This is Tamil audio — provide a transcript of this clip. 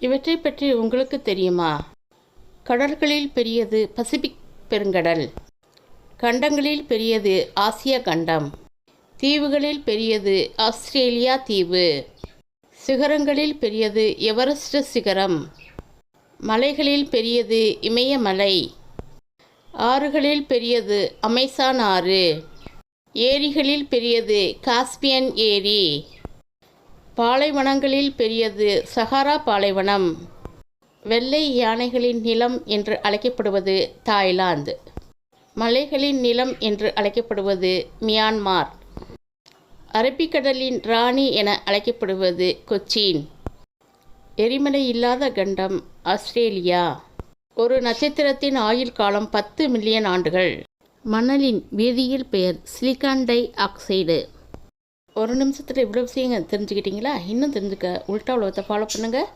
இவற்றை பற்றி உங்களுக்கு தெரியுமா? கடல்களில் பெரியது பசிபிக் பெருங்கடல். கண்டங்களில் பெரியது ஆசிய கண்டம். தீவுகளில் பெரியது ஆஸ்திரேலியா தீவு. சிகரங்களில் பெரியது எவரெஸ்ட் சிகரம். மலைகளில் பெரியது இமயமலை ஆறுகளில் பெரியது அமேசான் ஆறு. ஏரிகளில் பெரியது காஸ்பியன் ஏரி. பாலைவனங்களில் பெரியது சஹாரா பாலைவனம். வெள்ளை யானைகளின் நிலம் என்று அழைக்கப்படுவது தாய்லாந்து. மலைகளின் நிலம் என்று அழைக்கப்படுவது மியான்மார். அரபிக்கடலின் ராணி என அழைக்கப்படுவது கொச்சின். எரிமலை இல்லாத கண்டம் ஆஸ்திரேலியா. ஒரு நட்சத்திரத்தின் ஆயுள் காலம் பத்து மில்லியன் ஆண்டுகள். மணலின் வேதியியல் பெயர் சிலிக்கான் டை ஆக்சைடு. ஒரு நிமிஷத்தில் இவ்வளோ விஷயங்க தெரிஞ்சுக்கிட்டீங்களா? இன்னும் தெரிஞ்சுக்க உள்டா உலகத்தை ஃபாலோ பண்ணுங்கள்